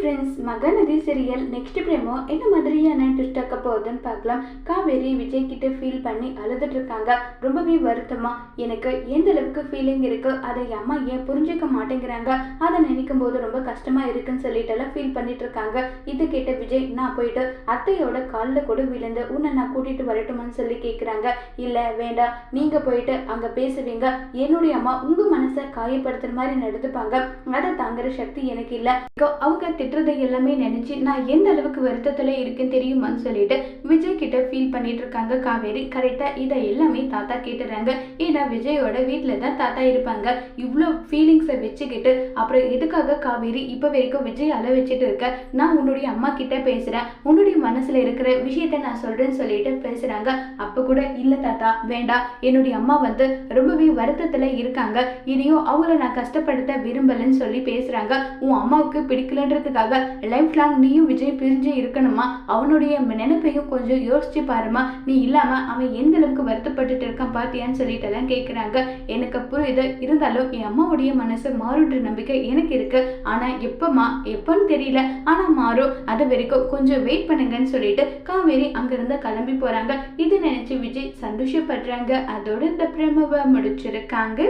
Friends Mahanadhi serial next promo என்ன மாதிரியான twist ஆக்க போகுதுன்னு பார்க்கலாம். காவேரி விஜய் கிட்ட ஃபீல் பண்ணி அழுதுட்டு இருக்காங்க. ரொம்பவே வருத்தமா எனக்கு எந்த அளவுக்கு ஃபீலிங் இருக்கு அதை அம்மா ஏன் புரிஞ்சுக்க மாட்டேங்கிறாங்க? அதை நினைக்கும் போது ரொம்ப கஷ்டமா இருக்குன்னு சொல்லிட்டு எல்லாம் ஃபீல் பண்ணிட்டு இருக்காங்க. இது கேட்ட விஜய் நான் போயிட்டு அத்தையோட காலில் கூட விழுந்து உன்னை நான் கூட்டிட்டு வரட்டுமான்னு சொல்லி கேட்குறாங்க இல்லை வேண்டாம் நீங்க போயிட்டு அங்க பேசுவீங்க. என்னுடைய அம்மா உங்க மனசை காயப்படுத்துற மாதிரி நடந்துப்பாங்க. அதை தாங்குற சக்தி எனக்கு இல்லை. அவங்க திட்டுறதை எல்லாமே நினைச்சு நான் எந்த அளவுக்கு வருத்தத்துல இருக்குன்னு தெரியுமான்னு சொல்லிட்டு விஜய் கிட்ட ஃபீல் பண்ணிட்டு இருக்காங்க காவேரி. கரெக்டா இதை எல்லாமே தாத்தா கேட்டுறாங்க. ஏன்னா விஜயோட வீட்டுல தான் தாத்தா இருப்பாங்க. இவ்வளோ ஃபீலிங்ஸை வச்சுக்கிட்டு அப்புறம் எதுக்காக காவேரி இப்போ வரைக்கும் விஜய் அழ வச்சுட்டு இருக்க? நான் உன்னுடைய அம்மா கிட்ட பேசுறேன். உன்னுடைய மனசுல இருக்கிற விஷயத்த நான் சொல்றேன்னு சொல்லிட்டு பேசுறாங்க. அப்ப கூட இல்ல தாத்தா வேண்டாம். என்னுடைய அம்மா வந்து ரொம்பவே வருத்தத்துல இருக்காங்க. இனியும் அவங்கள நான் கஷ்டப்படுத்த விரும்பலன்னு சொல்லி பேசுறாங்க. உன் அம்மாவுக்கு அவனுக்காக லைஃப் லாங் நீயும் விஜய் பிரிஞ்சு இருக்கணுமா? அவனுடைய நினைப்பையும் கொஞ்சம் யோசிச்சு பாருமா. நீ இல்லாம அவன் எந்த அளவுக்கு வருத்தப்பட்டுட்டு இருக்கான் பாத்தியான்னு சொல்லிட்டு எல்லாம் கேட்குறாங்க எனக்கு புரியுது. இருந்தாலும் என் அம்மாவுடைய மனசு மாறுன்ற நம்பிக்கை எனக்கு இருக்கு. ஆனா எப்பமா எப்போன்னு தெரியல. ஆனா மாறும் அது வரைக்கும் கொஞ்சம் வெயிட் பண்ணுங்கன்னு சொல்லிட்டு காவேரி அங்கிருந்து கிளம்பி போறாங்க. இது நினைச்சு விஜய் சந்தோஷப்படுறாங்க. அதோட இந்த பிரமவை முடிச்சிருக்காங்க.